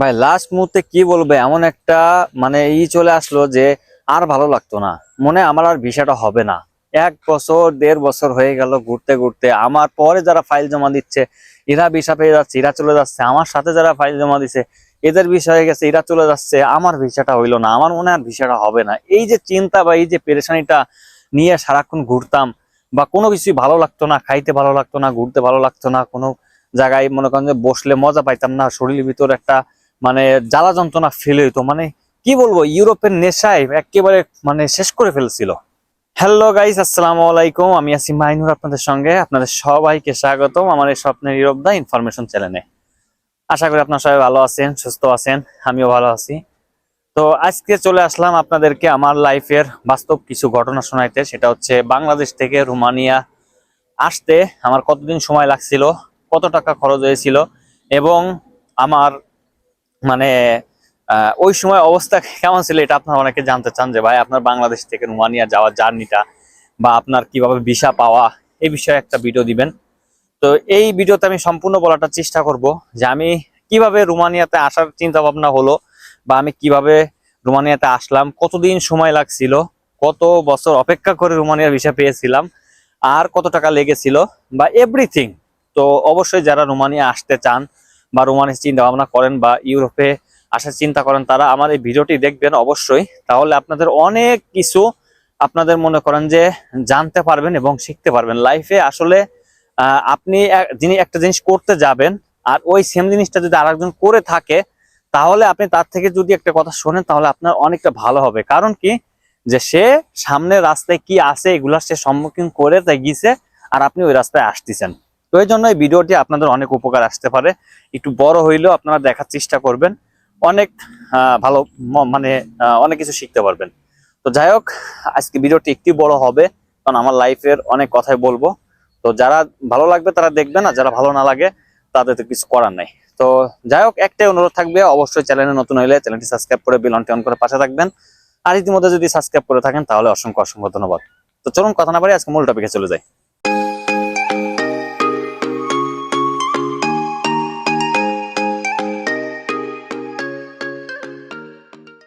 ভাই লাস্ট মুহূর্তে কি বলবে, এমন একটা মানে ই চলে আসলো যে আর ভালো লাগতো না। মনে আমার আর ভিসাটা হবে না। এক বছর, দেড় বছর হয়ে গেল ঘুরতে ঘুরতে। আমার পরে যারা ফাইল জমা দিচ্ছে, এরা ভিসা পেয়ে যাচ্ছে, এরা চলে যাচ্ছে। আমার সাথে যারা ফাইল জমা দিচ্ছে এদের হয়ে গেছে, এরা চলে যাচ্ছে। আমার ভিসাটা হইল না। আমার মনে আর ভিসাটা হবে না। এই যে চিন্তা বা এই যে পেরেশানিটা নিয়ে সারাক্ষণ ঘুরতাম, বা কোনো কিছুই ভালো লাগতো না, খাইতে ভালো লাগতো না, ঘুরতে ভালো লাগতো না, কোনো জায়গায় মনে করেন যে বসলে মজা পাইতাম না। শরীরের ভিতর একটা মানে জ্বালা যন্ত্রণা ফেলে হইতো। মানে কি বলব, ইউরোপের নেশায় একেবারে মানে শেষ করে ফেলছিল। হ্যালো গাইস আসসালামু আলাইকুম। আমি আছি মাইনুর আপনাদের সঙ্গে। আপনাদের সবাইকে স্বাগতম আমার এই স্বপ্নের ইউরোপ দা ইনফরমেশন চ্যানেলে আশা করি আপনার সবাই ভালো আছেন, সুস্থ আছেন। আমিও ভালো আছি। তো আজকে চলে আসলাম আপনাদেরকে আমার লাইফের বাস্তব কিছু ঘটনা শোনাইতে। সেটা হচ্ছে বাংলাদেশ থেকে রোমানিয়া আসতে আমার কতদিন সময় লাগছিল, কত টাকা খরচ হয়েছিল এবং আমার মানে ওই সময় অবস্থা কেমন ছিল এটা আপনারা অনেকে জানতে চান যে, ভাই, আপনার বাংলাদেশ থেকে রোমানিয়া যাওয়ার জার্নিটা বা আপনার কীভাবে ভিসা পাওয়া, এই বিষয়ে একটা ভিডিও দিবেন। তো এই ভিডিওতে আমি সম্পূর্ণ বলাটা চেষ্টা করব যে, আমি কীভাবে রোমানিয়াতে আসার চিন্তা ভাবনা হলো বা আমি কীভাবে রোমানিয়াতে আসলাম, কতদিন সময় লাগছিল, কত বছর অপেক্ষা করে রোমানিয়ার ভিসা পেয়েছিলাম, আর কত টাকা লেগেছিল বা এভরিথিং তো অবশ্যই যারা রোমানিয়া আসতে চান বা রোমানিয়ার চিন্তা ভাবনা করেন বা ইউরোপে আসার চিন্তা করেন তারা আমার এই ভিডিওটি দেখবেন অবশ্যই। তাহলে আপনাদের অনেক কিছু আপনাদের মনে করেন যে জানতে পারবেন এবং শিখতে পারবেন। লাইফে আসলে আপনি যিনি একটা জিনিস করতে যাবেন আর ওই সেম জিনিসটা যদি আরেকজন করে থাকে, তাহলে আপনি তার থেকে যদি একটা কথা শোনেন, তাহলে আপনার অনেকটা ভালো হবে। কারণ কি? যে সে সামনে রাস্তায় কি আছে, এগুলা সে সম্মুখীন করে তাই গিয়েছে আর আপনি ওই রাস্তায় আসতেছেন। তো এই জন্য এই ভিডিওটি আপনাদের অনেক উপকার আসতে পারে। একটু বড় হইলেও আপনারা দেখার চেষ্টা করবেন। অনেক ভালো মানে অনেক কিছু শিখতে পারবেন। তো যাই হোক, আজকে ভিডিওটি একটু বড় হবে, কারণ আমার লাইফের অনেক কথাই বলব। তো যারা ভালো লাগবে তারা দেখবে না যারা ভালো না লাগে, তাদের তো কিছু করার নাই। তো যাই হোক, একটাই অনুরোধ থাকবে, অবশ্যই চ্যানেলে নতুন হইলে চ্যানেলটি সাবস্ক্রাইব করে বেল অন করে পাশে থাকবেন। আর ইতিমধ্যে যদি সাবস্ক্রাইব করে থাকেন, তাহলে অসংখ্য অসংখ্য ধন্যবাদ। তো চলুন, কথা না পারি আজকে মূল টপিকে চলে যাই।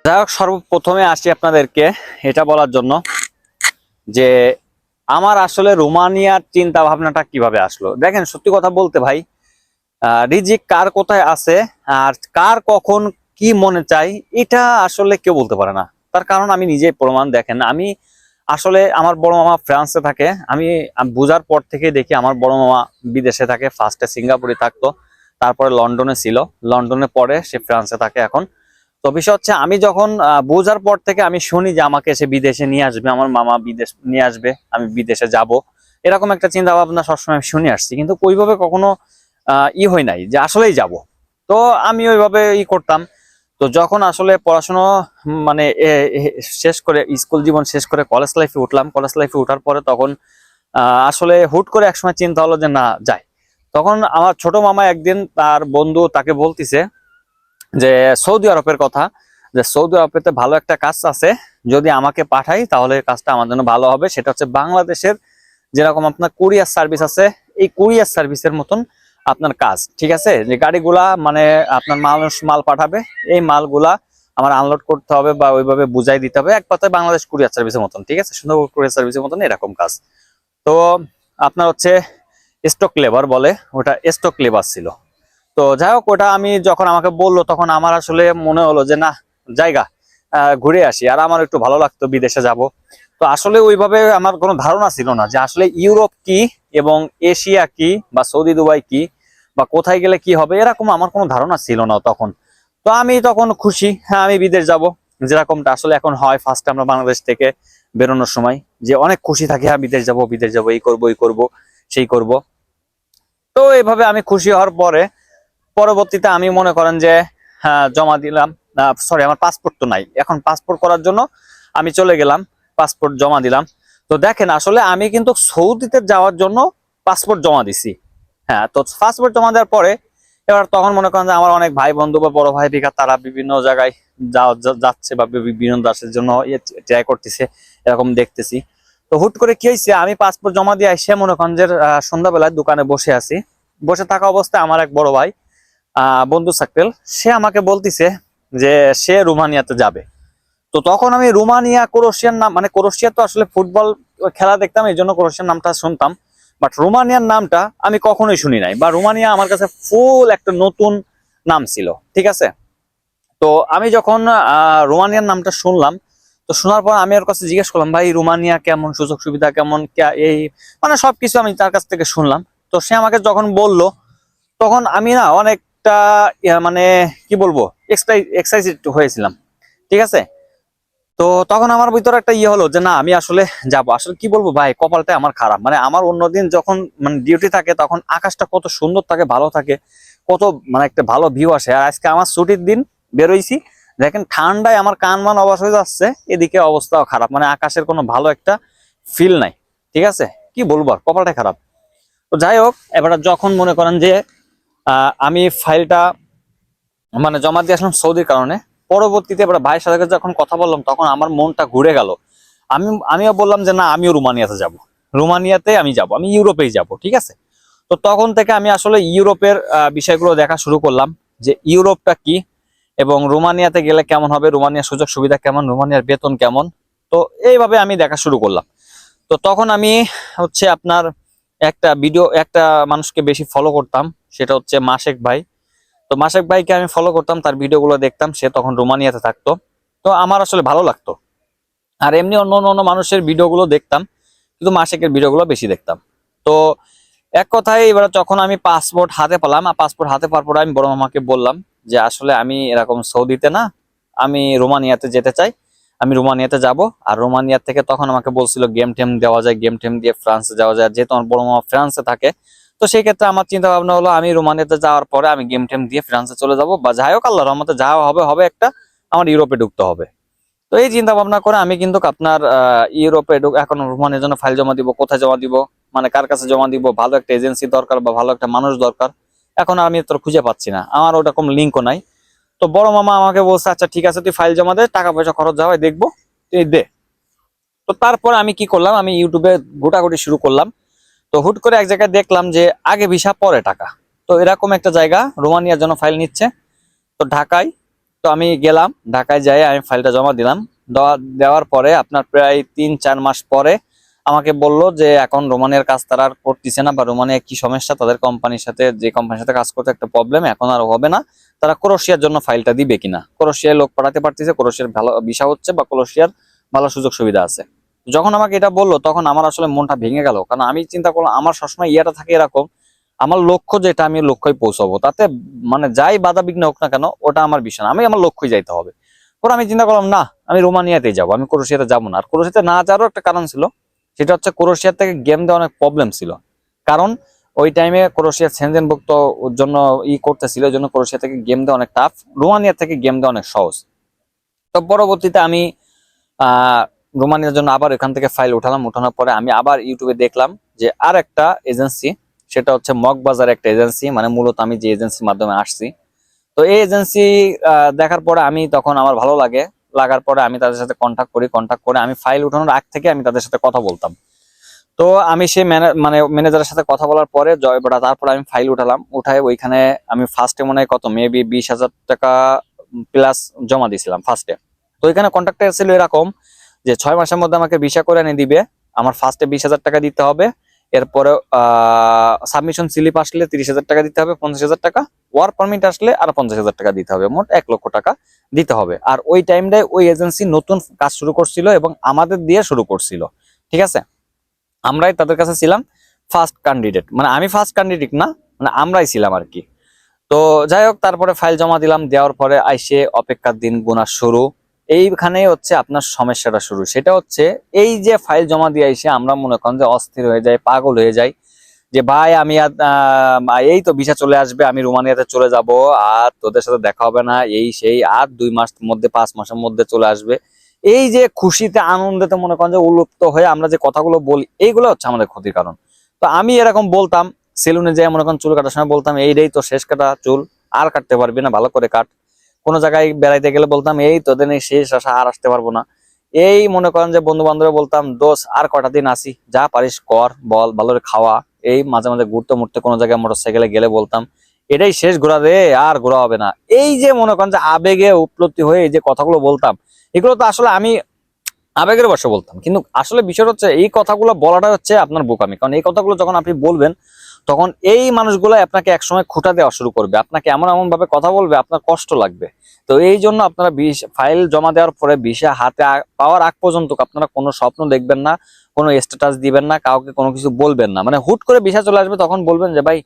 যাই হোক, সর্বপ্রথমে আসি আপনাদেরকে এটা বলার জন্য যে আমার আসলে রোমানিয়ার চিন্তা ভাবনাটা কীভাবে আসলো। দেখেন, সত্যি কথা বলতে ভাই রিজিক কার কোথায় আছে আর কার কখন কি মনে চাই এটা আসলে কেউ বলতে পারে না। তার কারণ আমি নিজেই প্রমাণ দেখেন। আমি আসলে আমার বড় মামা ফ্রান্সে থাকে। আমি বোঝার পর থেকে দেখি আমার বড় মামা বিদেশে থাকে। ফার্স্টে সিঙ্গাপুরে থাকতো, তারপরে লন্ডনে ছিল। লন্ডনে পরে সে ফ্রান্সে থাকে এখন। তো বিষয় হচ্ছে আমি যখন বোঝার পর থেকে আমি শুনি যে আমাকে সে বিদেশে নিয়ে আসবে, আমার মামা বিদেশ নিয়ে আসবে, আমি বিদেশে যাব, এরকম একটা চিন্তা ভাবনা সবসময় আমি শুনে আসছি। কিন্তু ওইভাবে কখনো ই হয় নাই যে আসলেই যাব। তো আমি ওইভাবে ই করতাম। তো যখন আসলে পড়াশোনা মানে শেষ করে, স্কুল জীবন শেষ করে কলেজ লাইফে উঠলাম কলেজ লাইফে উঠার পরে তখন আসলে হুট করে একসময় চিন্তা হলো যে না, যাই। তখন আমার ছোট মামা একদিন তার বন্ধু তাকে বলতিছে যে সৌদি আরবের কথা, যে সৌদি আরবেতে ভালো একটা কাজ আছে, যদি আমাকে পাঠাই তাহলে কাজটা আমার জন্য ভালো হবে। সেটা হচ্ছে বাংলাদেশের যেরকম আপনার কুরিয়ার সার্ভিস আছে, এই কুরিয়ার সার্ভিসের মতন আপনার কাজ, ঠিক আছে? যে গাড়িগুলা মানে আপনার মানুষ মাল পাঠাবে, এই মালগুলা আমার আনলোড করতে হবে বা ওইভাবে বুঝাই দিতে হবে। এক কথায় বাংলাদেশ কুরিয়ার সার্ভিসের মতন, ঠিক আছে? সুন্দর কুরিয়ার সার্ভিসের মতন এরকম কাজ। তো আপনার হচ্ছে স্টক লেবার বলে, ওটা স্টক লেবার ছিল। তো যাই হোক, ওটা আমি যখন আমাকে বলল, তখন আমার আসলে মনে হলো যে, না, জায়গা ঘুরে আসি। আর আমার একটু ভালো লাগতো, বিদেশে যাব। তো আসলে ওইভাবে আমার কোনো ধারণা ছিল না যে আসলে ইউরোপ কি এবং এশিয়া কি বা সৌদি দুবাই কি বা কোথায় গেলে কি হবে, এরকম আমার কোনো ধারণা ছিল না তখন। তো আমি তখন খুশি হ্যাঁ আমি বিদেশ যাব। যেরকমটা আসলে এখন হয় ফার্স্ট আমরা বাংলাদেশ থেকে বেরোনোর সময়, যে অনেক খুশি থাকি হ্যাঁ বিদেশ যাব বিদেশ যাব, এই করব এই করব, সেই করব। তো এইভাবে আমি খুশি হওয়ার পরে পরবর্তীতে আমি মনে করেন যে হ্যাঁ, জমা দিলাম। সরি আমার পাসপোর্ট তো নাই। এখন পাসপোর্ট করার জন্য আমি চলে গেলাম পাসপোর্ট জমা দিলাম। তো দেখেন আসলে আমি কিন্তু সৌদিতে যাওয়ার জন্য পাসপোর্ট জমা দিছি। হ্যাঁ তো পাসপোর্ট জমা দেওয়ার পরে এবার তখন মনে করেন যে আমার অনেক ভাই বন্ধু বা বড় ভাই বিঘা তারা বিভিন্ন জায়গায় যাচ্ছে বা বিভিন্ন দাসের জন্য ট্রাই করতেছে এরকম দেখতেছি। তো হুট করে কি হয়েছে আমি পাসপোর্ট জমা দিয়ে এসে মনে করেন যে সন্ধ্যাবেলায় দোকানে বসে আছি। বসে থাকা অবস্থায় আমার এক বড় ভাই বন্ধু সার্কেল সে আমাকে বলতিছে যে সে রোমানিয়াতে যাবে। তো তখন আমি রোমানিয়া ক্রোশিয়ার নাম মানে ক্রোশিয়া তো আসলে ফুটবল খেলা দেখতাম, এই জন্য ক্রোশিয়ার নামটা শুনতাম। বাট রোমানিয়ার নামটা আমি কখনোই শুনি নাই, বা রোমানিয়া আমার কাছে ফুল একটা নতুন নাম ছিল, ঠিক আছে? তো আমি যখন রোমানিয়ার নামটা শুনলাম, তো শোনার পর আমি ওর কাছে জিজ্ঞেস করলাম, ভাই, রোমানিয়া কেমন? সুযোগ সুবিধা কেমন এই মানে সবকিছু আমি তার কাছ থেকে শুনলাম। তো সে আমাকে যখন বলল, তখন আমি না অনেকটা ইয়া, মানে কি বলব এক্সাইটেড হয়েছিলাম ঠিক আছে? তো তখন আমার ভিতরে একটা ইয়ে হলো যে না আমি আসলে যাব। আসলে কি বলব ভাই কপালটা আমার খারাপ। মানে আমার অন্যদিন যখন মানে ডিউটি থাকে তখন আকাশটা কত সুন্দর থাকে ভালো থাকে কত মানে একটা ভালো ভিউ আসে। আর আজকে আমার ছুটির দিন বেরোইছি। দেখেন ঠান্ডায় আমার কান মান অবাস হয়ে যাচ্ছে এদিকে অবস্থাও খারাপ। মানে আকাশের কোনো ভালো একটা ফিল নাই ঠিক আছে? কি বলব আর কপালটা খারাপ। তো যাই হোক এবার যখন মনে করেন যে আমি ফাইলটা মানে জমা দিয়ে আসলাম সৌদির কারণে। পরবর্তীতে এবার ভাইয়ের সাথে যখন কথা বললাম, তখন আমার মনটা ঘুরে গেল। আমি, আমিও বললাম যে, না, আমিও রোমানিয়াতে যাব। রোমানিয়াতে আমি যাব, আমি ইউরোপেই যাব, ঠিক আছে? তো তখন থেকে আমি আসলে ইউরোপের বিষয়গুলো দেখা শুরু করলাম যে, ইউরোপটা কি এবং রোমানিয়াতে গেলে কেমন হবে, রোমানিয়ার সুযোগ সুবিধা কেমন, রোমানিয়ার বেতন কেমন? তো এইভাবে আমি দেখা শুরু করলাম। তো তখন আমি হচ্ছে আপনার একটা ভিডিও একটা মানুষকে বেশি ফলো করতাম, সেটা হচ্ছে মাসেক ভাই। তো মাসেক ভাইকে আমি ফলো করতাম, তার ভিডিওগুলো দেখতাম, সে তখন রোমানিয়াতে থাকতো। তো আমার আসলে ভালো লাগতো। আর এমনি অন্য অন্য মানুষের ভিডিওগুলো দেখতাম, কিন্তু মাসেকের ভিডিওগুলো বেশি দেখতাম। তো এক কথায় এবার যখন আমি পাসপোর্ট হাতে পেলাম পাসপোর্ট হাতে পাওয়ার পরে আমি বড় মামাকে বললাম যে, আসলে আমি এরকম সৌদিতে না, আমি রোমানিয়াতে যেতে চাই। আমি রোমানিয়াতে যাব, আর রোমানিয়া থেকে তখন আমাকে বলছিল গেম টেম দেওয়া যায়, গেম টেম দিয়ে ফ্রান্সে যাওয়া যায়। যেহেতু আমার বড় মামা ফ্রান্সে থাকে, তো সেই ক্ষেত্রে আমার চিন্তা ভাবনা হলো আমি রোমানিয়াতে যাওয়ার পরে আমি গেম টেম দিয়ে ফ্রান্সে চলে যাব। বা যাই হোক আল্লাহ রহমতে যা হবে হবে একটা আমার ইউরোপে ঢুকতে হবে। তো এই চিন্তা ভাবনা করে আমি কিন্তু আপনার ইউরোপে এখন রোমানের জন্য ফাইল জমা দিব, কোথায় জমা দিব মানে কার কাছে জমা দিব, ভালো একটা এজেন্সি দরকার বা ভালো একটা মানুষ দরকার, এখন আমি তোর খুঁজে পাচ্ছি না। আমার ওরকম লিঙ্কও নাই। তো বড় মামা আমাকে বলছে আচ্ছা ঠিক আছে, তুই ফাইল জমা দে টাকা পয়সা খরচ যাওয়াই দেখব, তুই দে। তো তারপর আমি কি করলাম, আমি ইউটিউবে গোটাগুটি শুরু করলাম। তো হুট করে এক জায়গায় দেখলাম যে আগে ভিসা, পরে টাকা। তো এরকম একটা জায়গা, রোমানিয়ার জন্য ফাইল নিচ্ছে। তো ঢাকায়, তো আমি গেলাম, ঢাকায় যাই, আমি ফাইলটা জমা দিলাম। দেওয়া- দেওয়ার পরে আপনার প্রায় তিন চার মাস পরে আমাকে বলল যে এখন রোমানিয়ার কাজ তারা আর করতেছে না, বা রোমানিয়া কি সমস্যা, তাদের কোম্পানির সাথে, যে কোম্পানির সাথে কাজ করতে একটা প্রবলেম এখন আর হবে না। তারা ক্রোশিয়ার জন্য ফাইলটা দিবে কিনা? ক্রোশিয়ায় লোক পাঠাতে পারতেছে ক্রোশিয়ার ভালো ভিসা হচ্ছে, বা ক্রোশিয়ার ভালো সুযোগ সুবিধা আছে। যখন আমাকে এটা বলল, তখন আমার আসলে মনটা ভেঙে গেল। কারণ আমি চিন্তা করলাম, আমার সবসময় ইয়েটা থাকে এরকম, আমার লক্ষ্য যেটা, আমি লক্ষ্যই পৌঁছাবো। তাতে মানে যাই বাধা বিঘ্ন হোক না কেন, ওটা আমার বিষয় আমি আমার লক্ষ্যই যাইতে হবে। পরে আমি চিন্তা করলাম, না, আমি রোমানিয়াতেই যাব, আমি ক্রোশিয়াতে যাব না। আর ক্রোশিয়াতে না যাওয়ারও একটা কারণ ছিল সেটা হচ্ছে ক্রোশিয়ার থেকে গেম দেওয়া অনেক প্রবলেম ছিল। কারণ ওই টাইমে ক্রোশিয়া সেনজেনভুক্ত জন্য ই করতেছিল ওই জন্য ক্রোশিয়া থেকে গেম দেওয়া অনেক টাফ রোমানিয়া থেকে গেম দেওয়া অনেক সহজ। তো পরবর্তীতে আমি রোমানিয়ার জন্য আবার এখান থেকে ফাইল উঠালাম। উঠানোর পরে আমি আবার ইউটিউবে দেখলাম যে আর একটা এজেন্সি সেটা হচ্ছে মগবাজার একটা এজেন্সি মানে মূলত আমি যে এজেন্সির মাধ্যমে আসছি। তো এই এজেন্সি দেখার পরে আমি তখন আমার ভালো লাগে। লাগার পরে আমি তাদের সাথে কন্ট্যাক্ট করি কন্ট্যাক্ট করে আমি ফাইল উঠানোর আগ থেকে আমি তাদের সাথে কথা বলতাম। তো আমি সেই মানে ম্যানেজারের সাথে কথা বলার পরে জয় বড়া, তারপরে আমি ফাইল উঠালাম। উঠায় ওইখানে আমি ফার্স্টে মনে হয় কত মেবি বিশ হাজার টাকা প্লাস জমা দিয়েছিলাম ফার্স্টে তো ওইখানে কন্ট্যাক্টে ছিল এরকম যে ছয় মাসের মধ্যে আমাকে ভিসা করে এনে দিবে, আমার ফার্স্টে বিশ হাজার টাকা দিতে হবে। এরপরে সাবমিশন স্লিপ আসলে তিরিশ হাজার টাকা দিতে হবে, পঞ্চাশ হাজার টাকা। ওয়ার্ক পারমিট আসলে আর পঞ্চাশ হাজার টাকা দিতে হবে, মোট এক লক্ষ টাকা দিতে হবে। আর ওই টাইমটায় ওই এজেন্সি নতুন কাজ শুরু করছিল এবং আমাদের দিয়ে শুরু করছিল। ঠিক আছে? আমরাই তাদের কাছে ছিলাম ফার্স্ট ক্যান্ডিডেট মানে আমি ফার্স্ট ক্যান্ডিডেট না মানে আমরাই ছিলাম আর কি। তো যাই হোক, তারপরে ফাইল জমা দিলাম, দেওয়ার পরে আইসে অপেক্ষার দিন গোনা শুরু। এইখানেই হচ্ছে আপনার সমস্যাটা শুরু। সেটা হচ্ছে এই যে ফাইল জমা দিয়ে এসে আমরা মনে করেন যে অস্থির হয়ে যায় পাগল হয়ে যায় যে, ভাই, আমি এই তো ভিসা চলে আসবে, আমি রোমানিয়াতে চলে যাব, আর তোদের সাথে দেখা হবে না, এই সেই, আর দুই মাস মধ্যে, পাঁচ মাসের মধ্যে চলে আসবে। এই যে খুশিতে, আনন্দেতে মনে করেন যে উলুপ্ত হয়ে আমরা যে কথাগুলো বলি, এইগুলো হচ্ছে আমাদের ক্ষতির কারণ। তো আমি এরকম বলতাম, সেলুনে যেয়ে মনে করেন চুল কাটার সময় বলতাম এইটাই তো শেষ কাটা চুল, আর কাটতে পারবি না, ভালো করে কাট। কোনো জায়গায় বেড়াইতে গেলে বলতাম, এই তোদের শেষ আসা আর আসতে পারব না। এই মনে করেন যে বন্ধু বান্ধব বলতাম দোষ আর কটা দিন আসি, যা পারিস কর, বল ভালো খাওয়া। এই মাঝে মাঝে ঘুরতে মুড়তে কোনো জায়গায় মোটর সাইকেলে গেলে বলতাম, এটাই শেষ ঘোরা রে, আর ঘোরা হবে না। এই যে মনে করেন যে আবেগে উপলব্ধি হয়ে যে কথাগুলো বলতাম, এগুলো তো আসলে আমি আবেগের বসে বলতাম। কিন্তু আসলে বিষয় হচ্ছে, এই কথাগুলো বলাটা হচ্ছে আপনার বোকামি। কারণ এই কথাগুলো যখন আপনি বলবেন তখন এই মানুষগুলো আপনাকে একসময় খুঁটা দেওয়া শুরু করবে। আপনাকে এমন এমন ভাবে কথা বলবে, আপনার কষ্ট লাগবে। তো এই জন্য আপনারা বিষ, ফাইল জমা দেওয়ার পরে ভিসা হাতে পাওয়ার আগ পর্যন্ত আপনারা কোনো স্বপ্ন দেখবেন না, কোনো স্ট্যাটাস দিবেন না, কাউকে কোনো কিছু বলবেন না। মানে হুট করে ভিসা চলে আসবে, তখন বলবেন যে, ভাই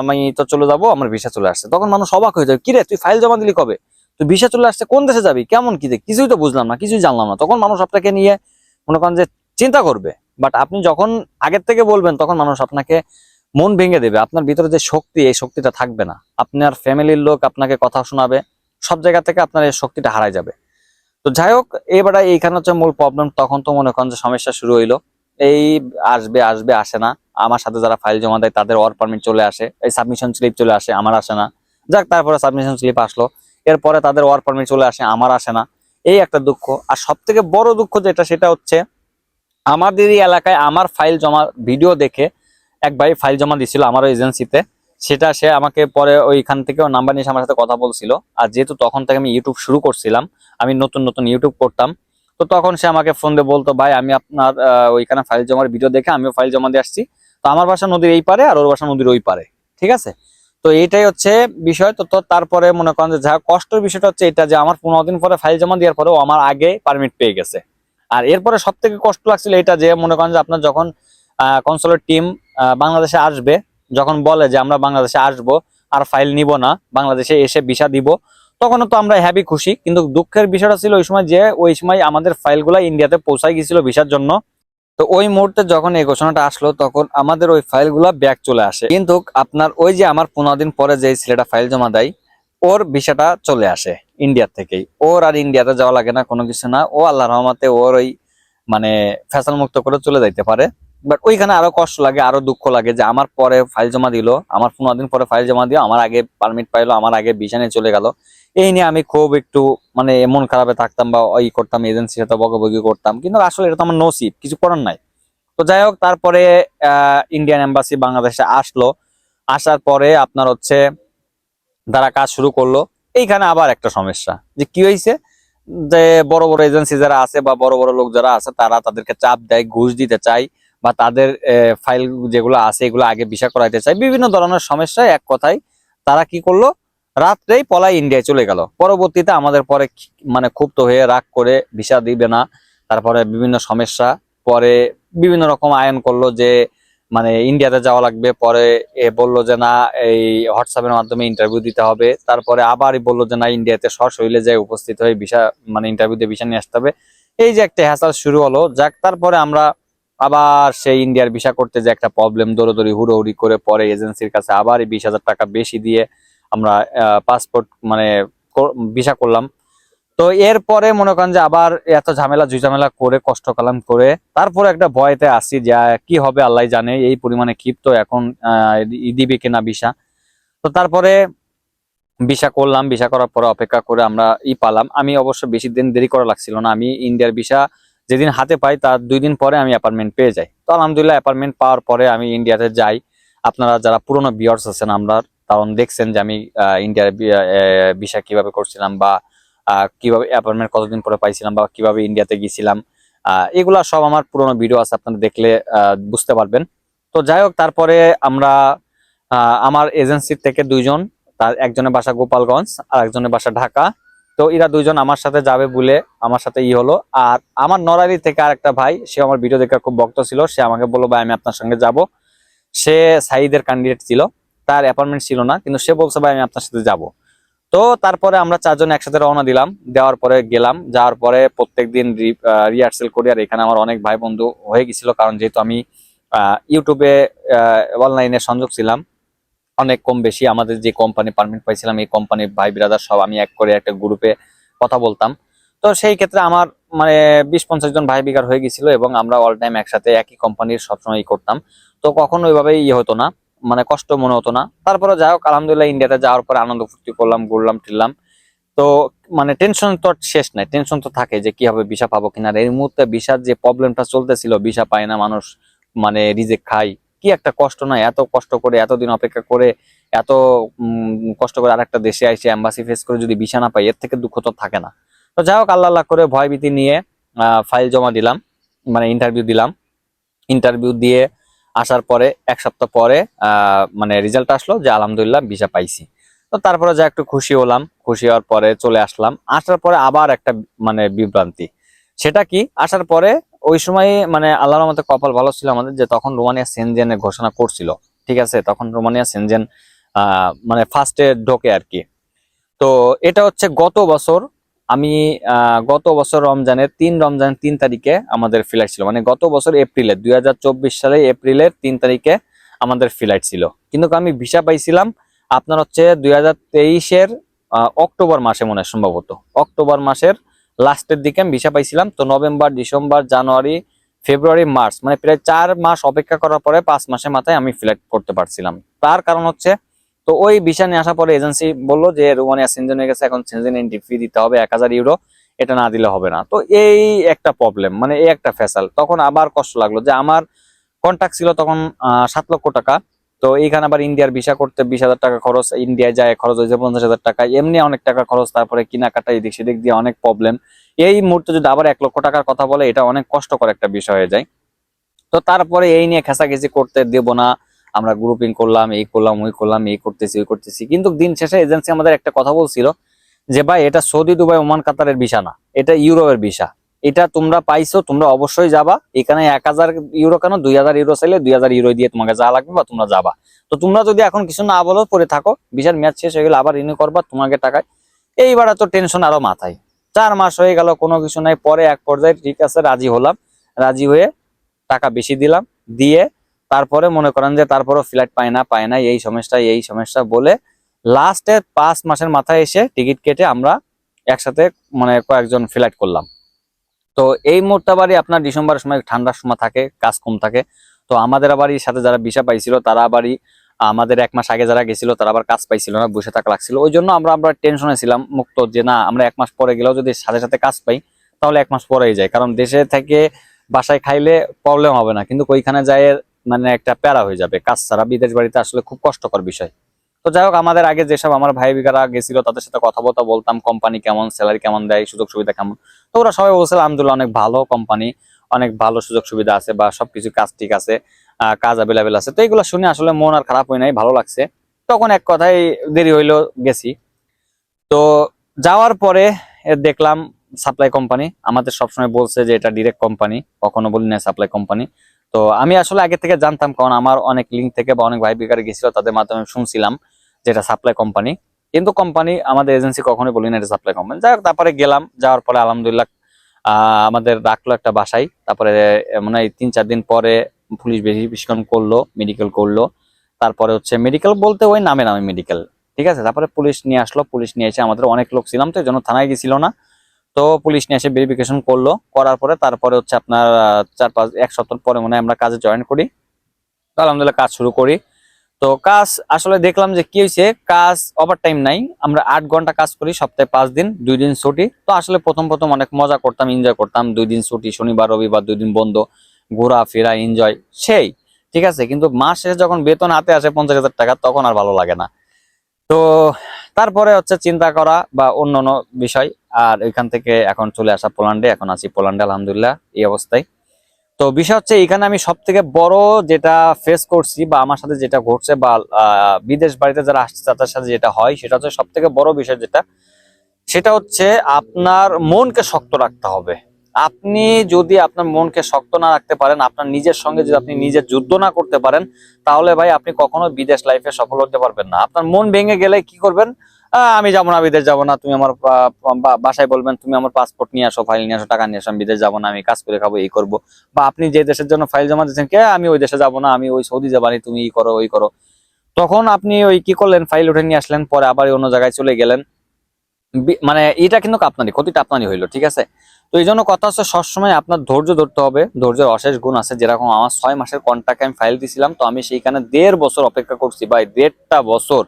আমি তো চলে যাব, আমার ভিসা চলে আসছে। তখন মানুষ অবাক হয়ে যাবে কিরে তুই ফাইল জমা দিলি কবে? তুই ভিসা চলে আসছে, কোন দেশে যাবি? কেমন কি কিছুই তো বুঝলাম না, কিছুই জানলাম না। তখন মানুষ আপনাকে নিয়ে মনে করেন যে, চিন্তা করবে। বাট আপনি যখন আগের থেকে বলবেন, তখন মানুষ আপনাকে মন ভেঙে দেবে। আপনার ভিতরে যে শক্তি, এই শক্তিটা থাকবে না। আপনার ফ্যামিলির লোক আপনাকে কথা শোনাবে, সব জায়গা থেকে আপনার এই শক্তিটা হারাই যাবে। তো যাই হোক, এবারে এইখানে হচ্ছে মূল প্রবলেম তখন তো মনে করেন যে সমস্যা শুরু হইল। এই আসবে আসবে, আসে না। আমার সাথে যারা ফাইল জমা দেয়, তাদের ওয়ার্ক পারমিট চলে আসে। এই সাবমিশন স্লিপ চলে আসে, আমার আসে না। যাক, তারপরে সাবমিশন স্লিপ আসলো। এরপরে তাদের ওয়ার্ক পারমিট চলে আসে, আমার আসে না। এই একটা দুঃখ। আর সব থেকে বড় দুঃখ যেটা, সেটা হচ্ছে আমাদেরই এলাকায় আমার ফাইল জমা ভিডিও দেখে এক ভাই ফাইল জমা দিছিল আমার এজেন্সিতে সেটা সে আমাকে পরে ওইখান থেকে নাম্বার নিয়ে আমার সাথে কথা বলছিল। আর যেহেতু তখন থেকে আমি ইউটিউব শুরু করছিলাম, আমি নতুন নতুন ইউটিউব করতাম, তো তখন সে আমাকে ফোন দিয়ে বলতো, ভাই, আমি আপনার ওইখানে ফাইল জমার ভিডিও দেখে আমিও ফাইল জমা দিয়ে আসছি। তো আমার বাসা নদীর এই পারে আর ওর বাসা নদীর ওই পারে, ঠিক আছে? তো এইটাই হচ্ছে বিষয়। তো তারপরে মনে করেন যে যা কষ্টের বিষয়টা হচ্ছে এটা যে আমার পনেরো দিন পরে ফাইল জমা দেওয়ার পরেও আমার আগে পারমিট পেয়ে গেছে। আর এরপরে সব থেকে কষ্ট লাগছিল এটা যে মনে করেন যে আপনার যখন কনসুলেট টিম বাংলাদেশে আসবে, যখন বলে যে আমরা বাংলাদেশে আসব, আর ফাইল নিব না, বাংলাদেশে এসে ভিসা দিব, তখনও তো আমরা হ্যাপি খুশি। কিন্তু দুঃখের বিষয়টা ছিল ওই সময় যে, ওই সময় আমাদের ফাইলগুলো ইন্ডিয়াতে পৌঁছাই গেছিল ভিসার জন্য। তো ওই মুহূর্তে যখন এই ঘোষণাটা আসলো, তখন আমাদের ওই ফাইলগুলো ব্যাক চলে আসে। কিন্তু আপনার ওই যে আমার পনেরো দিন পরে যে ছেলেটা ফাইল জমা দেয় ওর ভিসাটা চলে আসে ইন্ডিয়ার থেকেই। ওর আর ইন্ডিয়াতে যাওয়া লাগে না, কোনো কিছু না। ও আল্লাহ রহমাতে ওর ওই মানে ফ্যাশন মুক্ত করে চলে যাইতে পারে। বাট ওইখানে আরও কষ্ট লাগে, আরও দুঃখ লাগে যে আমার পরে ফাইল জমা দিল, আমার পনেরো দিন পরে ফাইল জমা দিও আমার আগে পারমিট পাইলো, আমার আগে নিয়ে চলে গেল। এই নিয়ে আমি খুব একটু মানে মন খারাপে থাকতাম বা ওই করতাম এজেন্সির সাথে বকবকি করতাম। কিন্তু আসলে এটা তো আমার নসিব, কিছু করার নাই। তো যাই হোক, তারপরে ইন্ডিয়ান এম্বাসি বাংলাদেশে আসলো। আসার পরে আপনার হচ্ছে তারা কাজ শুরু করল। এইখানে আবার একটা সমস্যা যে কি হয়েছে যে বড় বড় এজেন্সি যারা আছে বা বড় বড় লোক যারা আছে, তারা তাদেরকে চাপ দেয়, ঘুষ দিতে চায় বা তাদের ফাইল যেগুলো আছে, এগুলো আগে ভিসা করাইতে চায়। বিভিন্ন ধরনের সমস্যা এক কথায় তারা কি করল? রাত্রেই পলাই ইন্ডিয়ায় চলে গেল। পরবর্তীতে আমাদের পরে মানে ক্ষুব্ধ হয়ে রাগ করে ভিসা দিবে না। তারপরে বিভিন্ন সমস্যা, পরে বিভিন্ন রকম আয়ন করল যে মানে ইন্ডিয়াতে যাওয়া লাগবে, পরে এ বলল যে, না, এই হোয়াটসঅ্যাপের মাধ্যমে ইন্টারভিউ দিতে হবে। তারপরে আবারই বলল যে, না ইন্ডিয়াতে সশরীরে যায় উপস্থিত হয়ে ভিসা মানে ইন্টারভিউ দিয়ে ভিসা নিয়ে আসতে হবে। এই যে একটা হ্যাসাল শুরু হলো, যাক, তারপরে আমরা আবার সেই ইন্ডিয়ার ভিসা করতে যে একটা প্রবলেম দৌড়দৌড়ি, হুড়োহুড়ি করে পরে এজেন্সির কাছে আবার বিশ হাজার টাকা বেশি দিয়ে আমরা পাসপোর্ট মানে ভিসা করলাম। তো এরপরে মনে করেন যে আবার এত ঝামেলা ঝুঝামেলা করে, কষ্ট কালাম করে, তারপরে একটা ভয়তে আসি যে কি হবে আল্লাহ জানে, এই পরিমাণে ক্ষিপ্ত এখন দিবে কিনা ভিসা। তো তারপরে ভিসা করলাম, ভিসা করার পরে অপেক্ষা করে আমরা ই পালাম। আমি অবশ্য বেশি দিন দেরি করা লাগছিল না, আমি ইন্ডিয়ার ভিসা যেদিন হাতে পাই তার দুই দিন পরে আমি অ্যাপার্টমেন্ট পেয়ে যাই। তো আলহামদুলিল্লাহ অ্যাপার্টমেন্ট পাওয়ার পরে আমি ইন্ডিয়াতে যাই। আপনারা যারা পুরনো বিয়ার্স আছেন, আমরা কারণ দেখছেন যে আমি ইন্ডিয়ার ভিসা কীভাবে করছিলাম বা কীভাবে অ্যাপার্টমেন্ট কতদিন পরে পাইছিলাম বা কীভাবে ইন্ডিয়াতে গেছিলাম আহ, এগুলা সব আমার পুরনো ভিডিও আছে আপনারা দেখলে বুঝতে পারবেন। তো যাই হোক তারপরে আমরা আমার এজেন্সি থেকে দুইজন তার একজনের বাসা গোপালগঞ্জ আর একজনের বাসা ঢাকা। তো এরা দুইজন আমার সাথে যাবে বলে আমার সাথে ই হলো। আর আমার নরারি থেকে আরেকটা ভাই সে আমার ভিডিও দেখে খুব ভক্ত ছিল। সে আমাকে বলল ভাই আমি আপনার সঙ্গে যাব। সে সাইদের ক্যান্ডিডেট ছিল। তার অ্যাপয়েন্টমেন্ট ছিল না কিন্তু সে বলছে ভাই আমি আপনার সাথে যাব। তো তারপরে আমরা চারজন একসাথে রওনা দিলাম। দেওয়ার পরে গেলাম। যাওয়ার পরে প্রত্যেকদিন রিহার্সেল করি। আর এখানে আমার অনেক ভাই বন্ধু হয়ে গেছিল। কারণ যেহেতু আমি ইউটিউবে অনলাইনে সংযোগ ছিলাম, অনেক কম বেশি। আমাদের যে কোম্পানি পারমিট পাইছিলাম, এই কোম্পানির ভাই ব্রাদার সব আমি এক করে একটা গ্রুপে কথা বলতাম। তো সেই ক্ষেত্রে আমার মানে বিশ পঞ্চাশ জন ভাই বিকার হয়ে গেছিল এবং আমরা অল টাইম একসাথে একই কোম্পানির সবসময় করতাম। তো কখনো ওইভাবেই ইয়ে হতো না। মানে কষ্ট মনে হতো না। তারপরে যাই হোক, আলহামদুলিল্লাহ ইন্ডিয়াতে যাওয়ার পরে আনন্দ ফুর্তি করলাম, ঘুরলাম টিরলাম তো মানে টেনশন তো শেষ নাই টেনশন তো থাকে যে কি হবে ভিসা পাবো কিনা। এই মুহূর্তে ভিসার যে প্রবলেমটা চলতেছিল, ভিসা পায় না মানুষ মানে রিজেক্ট খায়। কি একটা কষ্ট নয় এত কষ্ট করে, এতদিন অপেক্ষা করে, এত কষ্ট করে আরেকটা দেশে আইসে এম্বাসি ফেস করে যদি ভিসা না পাই, এর থেকে দুঃখ তো থাকে না। তো যাই হোক, আল্লাহ আল্লাহ করে ভয়ভীতি নিয়ে ফাইল জমা দিলাম মানে ইন্টারভিউ দিলাম। ইন্টারভিউ দিয়ে আসার পরে, এক সপ্তাহ পরে মানে রেজাল্ট আসলো যে আলহামদুলিল্লাহ ভিসা পাইছি। তো তারপরে যা একটু খুশি হলাম, খুশি হওয়ার পরে চলে আসলাম। আসার পরে আবার একটা মানে বিভ্রান্তি। সেটা কি? আসার পরে ওই সময় মানে আল্লাহর মতো কপাল ভালো ছিল আমাদের যে তখন রোমানিয়া সেনজেনের ঘোষণা করছিল। ঠিক আছে? তখন রোমানিয়া সেনজেন মানে ফার্স্টে ঢোকে আর কি। তো এটা হচ্ছে গত বছর আমি গত বছর রমজানের তিন রমজান তিন তারিখে আমাদের ফ্লাইট ছিল। মানে গত বছর এপ্রিলে, দুই হাজার চব্বিশ সালে এপ্রিলের তিন তারিখে আমাদের ফ্লাইট ছিল। কিন্তু আমি ভিসা পাইছিলাম, আপনার হচ্ছে দুই হাজার তেইশের অক্টোবর মাসে মনে হয় সম্ভবত অক্টোবর মাসের লাস্টের দিকে আমি ভিসা পাইছিলাম। তো November, December, January, February, March মানে প্রায় চার মাস অপেক্ষা করার পরে পাঁচ মাসের মাথায় আমি ফ্লাইট করতে পারছিলাম। তার কারণ হচ্ছে তো ওই ভিসা নিয়ে আসার পরে এজেন্সি বলল যে রোমানিয়া সেনজেন হয়ে গেছে এখন সেনজেন এন্ট্রি ফি দিতে হবে, এক হাজার ইউরো এটা না দিলে হবে না। তো এই একটা প্রবলেম মানে এই একটা ফেসাল। তখন আবার কষ্ট লাগল যে আমার কন্ট্যাক্ট ছিল তখন সাত লক্ষ টাকা। তো এইখানে আবার ইন্ডিয়ার ভিসা করতে বিশ হাজার টাকা খরচ, ইন্ডিয়ায় যায়, খরচ হয়েছে পঞ্চাশ হাজার টাকা। এমনি অনেক টাকা খরচ, তারপরে কেনাকাটা এদিক সেদিক দিয়ে অনেক প্রবলেম এই মুহূর্তে যদি আবার এক লক্ষ টাকার কথা বলে, এটা অনেক কষ্টকর একটা বিষয় হয়ে যায়। তো তারপরে এই নিয়ে খেসাখেসি করতে দেব না। আমরা গ্রুপিং করলাম, এই করলাম, ওই করলাম, এই করতেছি, ওই করতেছি। কিন্তু দিন শেষে এজেন্সি আমাদের একটা কথা বলছিল যে, ভাই, এটা সৌদি, দুবাই, ওমান, কাতারের ভিসা না, এটা ইউরোপের ভিসা। এটা তোমরা পাইছো, তোমরা অবশ্যই যাবা। এখানে এক হাজার ইউরো কেন? দুই হাজার ইউরো চাইলে দুই হাজার ইউরো দিয়ে তোমাকে যা লাগবে বা তোমরা যাবা। তো তোমরা যদি এখন কিছু না বলো পরে থাকো। ভিসার মেয়াদ শেষ হয়ে গেলে আবার রিনিউ করবা তোমাকে টাকায়। এইবার তো টেনশন আরও মাথায়। চার মাস হয়ে গেল, কোনো কিছু নাই। পরে এক পর্যায়ে ঠিক আছে, রাজি হলাম। রাজি হয়ে টাকা বেশি দিলাম। দিয়ে তারপরে মনে করেন যে তারপরে ফ্লাইট পায় না পায় না, এই সমস্যা এই সমস্যা বলে লাস্টে পাঁচ মাসের মাথায় এসে টিকিট কেটে আমরা একসাথে মানে কয়েকজন ফ্লাইট করলাম। তো এই মুহূর্তে বাড়ি আপনার ডিসেম্বরের সময় ঠান্ডার সময় থাকে, কাজ কম থাকে। তো আমাদের আবারই সাথে যারা ভিসা পাইছিল, তারা আবারই আমাদের এক মাস আগে যারা গেছিল, তারা আবার কাজ পাইছিল না, বসে থাকা লাগছিল। ওই জন্য আমরা আমরা টেনশনে ছিলাম, মুক্ত যে না, আমরা এক মাস পরে গেলেও যদি সাথে সাথে কাজ পাই, তাহলে এক মাস পরেই যায়। কারণ দেশে থেকে বাসায় খাইলে প্রবলেম হবে না। কিন্তু ওইখানে যায় মানে একটা প্যারা হয়ে যাবে কাজ ছাড়া। বিদেশ বাড়িতে আসলে খুব কষ্টকর বিষয়। তো যাই হোক, আমাদের আগে যেসব আমার ভাই বিকারা গেছিল, তাদের সাথে কথা বলতে বলতাম কোম্পানি কেমন স্যালারি কেমন দেয়, সুযোগ সুবিধা কেমন। তো ওরা সবাই বলছিল, আলহামদুলিল্লাহ, অনেক ভালো কোম্পানি অনেক ভালো সুযোগ সুবিধা আছে বা সবকিছু কাজ ঠিক আছে কাজ অ্যাভেলেবেল আছে। তো এগুলো শুনে আসলে মন আর খারাপ হয় নাই, ভালো লাগছে। তখন এক কথাই দেরি হইল, গেছি। তো যাওয়ার পরে দেখলাম সাপ্লাই কোম্পানি আমাদের সবসময় বলছে যে এটা ডিরেক্ট কোম্পানি কখনো বলি না সাপ্লাই কোম্পানি তো আমি আসলে আগে থেকে জানতাম, কারণ আমার অনেক লিঙ্ক থেকে বা অনেক ভাই বিকারে গেছিল, তাদের মাধ্যমে শুনছিলাম যে এটা সাপ্লাই কোম্পানি কিন্তু কোম্পানি আমাদের এজেন্সি কখনোই বলি না এটা সাপ্লাই কোম্পানি যাই তারপরে গেলাম, যাওয়ার পরে আলহামদুলিল্লাহ আমাদের রাখল একটা বাসায়। তারপরে মানে তিন চার দিন পরে পুলিশ ভেরিফিকেশন করল মেডিকেল করল। তারপরে হচ্ছে মেডিকেল বলতে ওই নামে নামে মেডিকেল ঠিক আছে? তারপরে পুলিশ নিয়ে আসলো, পুলিশ নিয়ে এসে আমাদের অনেক লোক ছিলাম তো, এই জন্য থানায় গেছিল না। তো পুলিশ নিয়ে এসে ভেরিফিকেশন করল, করার পরে তারপরে হচ্ছে আপনার চার পাঁচ, এক সপ্তাহ পরে মনে আমরা কাজে জয়েন করি। তো আলহামদুলিল্লাহ কাজ শুরু করি। তো কাজ আসলে দেখলাম যে কি হয়েছে, কাজ ওভার টাইম নাই, আমরা আট ঘণ্টা কাজ করি, সপ্তাহে পাঁচ দিন, দুই দিন ছুটি। তো আসলে প্রথম প্রথম অনেক মজা করতাম এনজয় করতাম, দুই দিন ছুটি, শনিবার, রবিবার, দুই দিন বন্ধ ঘোরা ফেরা এনজয় সেই, ঠিক আছে? কিন্তু মাস শেষে যখন বেতন হাতে আসে পঞ্চাশ হাজার টাকা, তখন আর ভালো লাগে না। তো তারপরে হচ্ছে চিন্তা করা বা অন্য অন্য বিষয়, আর এখান থেকে এখন চলে আসা পোল্যান্ডে, এখন আছি পোল্যান্ডে, আলহামদুলিল্লাহ, এই অবস্থায়। তো বিষয় হচ্ছে এখানে আমি সব থেকে বড় যেটা ফেস করছি বা আমার সাথে যেটা ঘটছে বা বিদেশ বাড়িতে যারা আসছে, তাদের সাথে যেটা হয়, সেটা হচ্ছে সব থেকে বড় বিষয় যেটা, সেটা হচ্ছে আপনার মনকে শক্ত রাখতে হবে। আপনি যদি আপনার মনকে শক্ত না রাখতে পারেন, আপনার নিজের সঙ্গে যদি আপনি নিজের যুদ্ধ না করতে পারেন, তাহলে ভাই আপনি কখনো বিদেশ লাইফে সফল হতে পারবেন না। আপনার মন ভেঙে গেলে কি করবেন? আমি যাব না, বিদেশ যাব না, তুমি আমার বাসায় বলবেন, তুমি আমার পাসপোর্ট নিয়ে আসো ফাইল নিয়ে আসো, টাকা নিয়ে আসো, আমি বিদেশ যাব না, আমি কাজ করে খাব, এই করব। বা আপনি যে দেশের জন্য ফাইল জমা দিচ্ছেন কে, আমি ওই দেশে যাব না, আমি ওই সৌদি যাবানি তুমি ই করো, ওই করো। তখন আপনি ওই কি করলেন ফাইল উঠে নিয়ে আসলেন, পরে আবার অন্য জায়গায় চলে গেলেন। মানে এটা কিন্তু আপনারই, ক্ষতিটা আপনারই হইল, ঠিক আছে? তো এই জন্য কথা হচ্ছে সবসময় আপনার ধৈর্য ধরতে হবে। ধৈর্যের অশেষ গুণ আছে। যেরকম আমার ছয় মাসের কন্ট্রাক্টে আমি ফাইল দিছিলাম, তো আমি সেইখানে দেড় বছর অপেক্ষা করছি। ভাই, দেড়টা বছর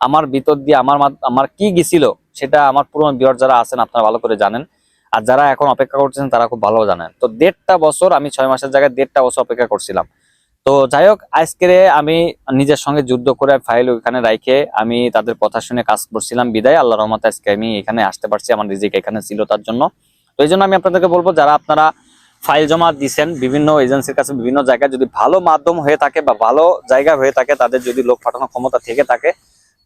আমার ভিতর দিয়ে আমার আমার কি গেছিল সেটা আমার পুরনো বিয়ার যারা আছেন আপনারা ভালো করে জানেন। আর যারা এখন অপেক্ষা করছেন তারা খুব ভালো জানেন। তো দেড়টা বছর আমি ছয় মাসের জায়গায় দেড়টা বছর অপেক্ষা করছিলাম। তো যাই হোক, আজকে আমি নিজের সঙ্গে যুদ্ধ করে ফাইল ওইখানে রাইখে আমি তাদের কথা শুনে কাজ করছিলাম। বিদায় আল্লাহ রহমত আজকে আমি এখানে আসতে পারছি। আমার রিজিক এখানে ছিল তার জন্য। তো এই জন্য আমি আপনাদেরকে বলব, যারা আপনারা ফাইল জমা দিচ্ছেন বিভিন্ন এজেন্সির কাছে, বিভিন্ন জায়গায় যদি ভালো মাধ্যম হয়ে থাকে বা ভালো জায়গা হয়ে থাকে, তাদের যদি লোক পাঠানোর ক্ষমতা থেকে থাকে,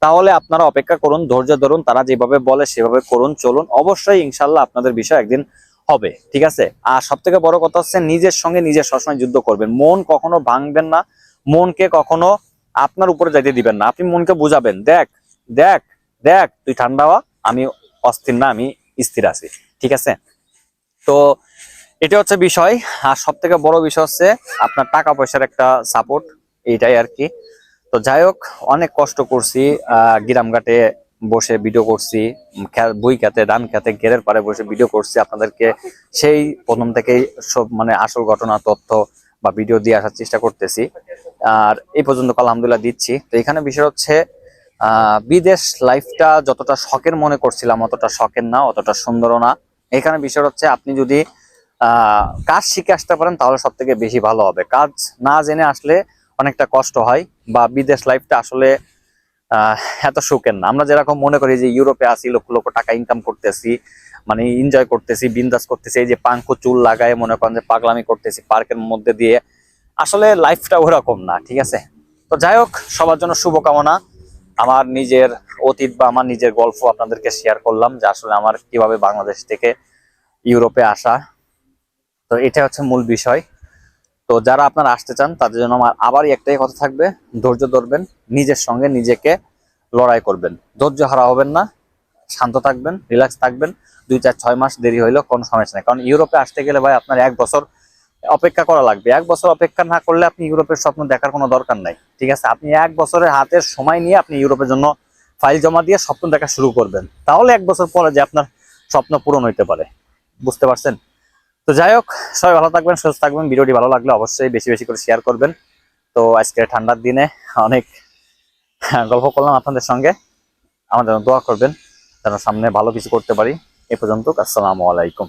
তাহলে আপনারা অপেক্ষা করুন, ধৈর্য ধরুন, তারা যেভাবে বলে সেভাবে করুন, চলুন। অবশ্যই ইনশাল্লাহ আপনাদের বিষয় একদিন হবে, ঠিক আছে? আর সব থেকে বড় কথা হচ্ছে, নিজের সঙ্গে নিজের সবসময় যুদ্ধ করবেন। মন কখনো ভাঙবেন না, মনকে কখনো আপনার উপরে যাইতে দিবেন না। আপনি মনকে বুঝাবেন, দেখ দেখ দেখ, তুই ঠান্ডা হওয়া আমি অস্থির না, আমি স্থির আছি। ঠিক আছে? তো এটা হচ্ছে বিষয়, আর সব থেকে বড় বিষয় হচ্ছে আপনার টাকা পয়সার একটা সাপোর্ট এইটাই আর কি। তো যাই হোক, অনেক কষ্ট করছি গ্রামঘাটে বসে ভিডিও করছি বই খাতে, ধান খাতে গেরের পারে বসে ভিডিও করছি। আপনাদেরকে সেই প্রথম থেকেই সব মানে আসল ঘটনা, তথ্য বা ভিডিও দিয়ে আসার চেষ্টা করতেছি। আর এই পর্যন্ত আলহামদুলিল্লাহ দিচ্ছি। তো এখানে বিষয় হচ্ছে বিদেশ লাইফটা যতটা শখের মনে করছিলাম, অতটা শখের না, অতটা সুন্দরও না। এখানে বিষয় হচ্ছে আপনি যদি কাজ শিখে আসতে পারেন, তাহলে সব থেকে বেশি ভালো হবে। কাজ না জেনে আসলে অনেকটা কষ্ট হয় বা বিদেশ লাইফটা আসলে এত সুখের না। আমরা যেরকম মনে করি যে ইউরোপে আসি লক্ষ লক্ষ টাকা ইনকাম করতেছি মানে এনজয় করতেছি, বিন্দাস করতেছি, এই যে পাঙ্কু চুল লাগায় মনে করেন যে পাগলামি করতেছি পার্কের মধ্যে দিয়ে, আসলে লাইফটা ওরকম না, ঠিক আছে? তো যাই হোক, সবার জন্য শুভকামনা। আমার নিজের অতীত বা আমার নিজের গল্প আপনাদেরকে শেয়ার করলাম যে আসলে আমার কীভাবে বাংলাদেশ থেকে ইউরোপে আসা। তো এটা হচ্ছে মূল বিষয়। তো যারা আপনারা আসতে চান, তাদের জন্য আমার আবারই একটাই কথা থাকবে, ধৈর্য ধরবেন, নিজের সঙ্গে নিজেকে লড়াই করবেন। ধৈর্য হারা হবেন না, শান্ত থাকবেন রিল্যাক্স থাকবেন। দুই চার ছয় মাস দেরি হইলেও কোনো সমস্যা নেই। কারণ ইউরোপে আসতে গেলে ভাই আপনার এক বছর অপেক্ষা করা লাগবে। এক বছর অপেক্ষা না করলে আপনি ইউরোপের স্বপ্ন দেখার কোনো দরকার নাই। ঠিক আছে? আপনি এক বছরের হাতের সময় নিয়ে আপনি ইউরোপের জন্য ফাইল জমা দিয়ে স্বপ্ন দেখা শুরু করবেন। তাহলে এক বছর পরে যে আপনার স্বপ্ন পূরণ হইতে পারে। বুঝতে পারছেন? তো যাই হোক, সবাই ভালো থাকবেন, সুস্থ থাকবেন। ভিডিওটি ভালো লাগলে অবশ্যই বেশি বেশি করে শেয়ার করবেন। তো আজকে ঠান্ডার দিনে অনেক গল্প করলাম আপনাদের সঙ্গে। আমাদের দোয়া করবেন, যেন সামনে ভালো কিছু করতে পারি। এ পর্যন্ত, আসসালামু আলাইকুম।